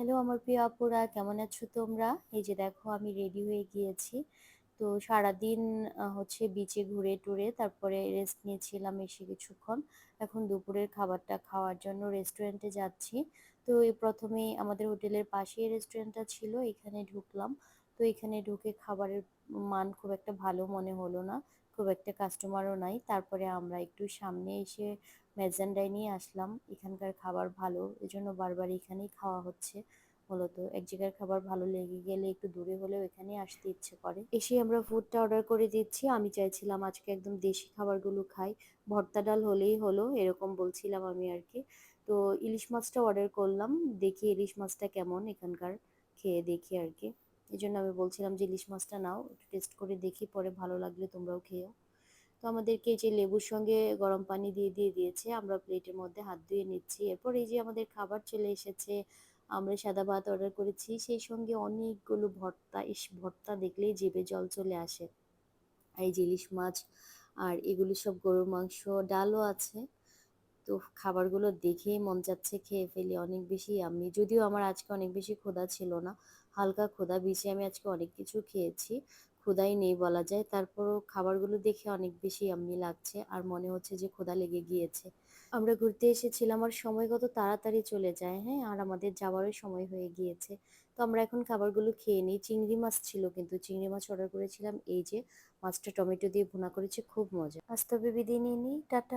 Hello আমার প্রিয় আপুরা, কেমন আছো তোমরা? এই যে দেখো আমি রেডি হয়ে গিয়েছি। তো সারাদিন হচ্ছে বিচে ঘুরে টুরে তারপরে রেস্ট নিয়েছিলাম এসে কিছুক্ষণ। এখন দুপুরের খাবারটা খাওয়ার জন্য রেস্টুরেন্টে যাচ্ছি। তো এই প্রথমে আমাদের হোটেলের পাশেই রেস্টুরেন্টটা ছিল, এখানে ঢুকলাম। তো এখানে ঢুকে খাবারের মান খুব একটা ভালো মনে হলো না, খুব একটা কাস্টমারও নাই। তারপরে আমরা একটু সামনে এসে মেজেন্ডায় নিয়ে আসলাম। এখানকার খাবার ভালো, এজন্য বারবার এখানেই খাওয়া হচ্ছে মূলত। এক জায়গার খাবার ভালো লেগে গেলে একটু দূরে হলেও এখানে আসতে ইচ্ছে করে। এসে আমরা ফুডটা অর্ডার করে দিচ্ছি। আমি চাইছিলাম আজকে একদম দেশি খাবারগুলো খাই। ভর্তা ডাল হলেই হলো, এরকম বলছিলাম আমি আর কি। তো ইলিশ মাছটা অর্ডার করলাম। দেখি ইলিশ মাছটা কেমন এখানকার, খেয়ে দেখি আর কি। এই জন্য আমি বলছিলাম যে ইলিশ মাছটা নাও, একটু টেস্ট করে দেখি, পরে ভালো লাগলে তোমরাও খেও তো আমাদেরকে যে লেবুর সঙ্গে গরম পানি দিয়ে দিয়ে দিয়েছে, আমরা প্লেটের মধ্যে হাত ধুয়ে নিচ্ছি। এরপর এই যে আমাদের খাবার চলে এসেছে, আমরা সাদা ভাত অর্ডার করেছি, সেই সঙ্গে অনেকগুলো ভর্তা, ইস, ভর্তা দেখলেই জিভে জল চলে আসে। এই যে ইলিশ মাছ, আর এগুলি সব গরুর মাংস, ডালও আছে। তো খাবারগুলো দেখেই মন যাচ্ছে, খেয়ে ফেলি অনেক বেশি আমি। যদিও আমার আজকে অনেক বেশি ক্ষুধা ছিল না, হালকা ক্ষুধা বিচে আমি আজকে অনেক কিছু খেয়েছি, ক্ষুধাই নেই বলা যায়। তারপরও খাবারগুলো দেখে অনেক বেশি আম্মি লাগছে আর মনে হচ্ছে যে ক্ষুধা লেগে গিয়েছে। আমরা ঘুরতে এসেছিলাম আর সময় কত তাড়াতাড়ি চলে যায় হ্যাঁ? আর আমাদের যাওয়ারও সময় হয়ে গিয়েছে। তো আমরা এখন খাবারগুলো খেয়ে নিই। চিংড়ি মাছ ছিল কিন্তু চিংড়ি মাছ অর্ডার করেছিলাম। এই যে, মাছটা টমেটো দিয়ে ভুনা করেছে, খুব মজা। আজ তবে বিদায় নিয়ে নিই টাটা।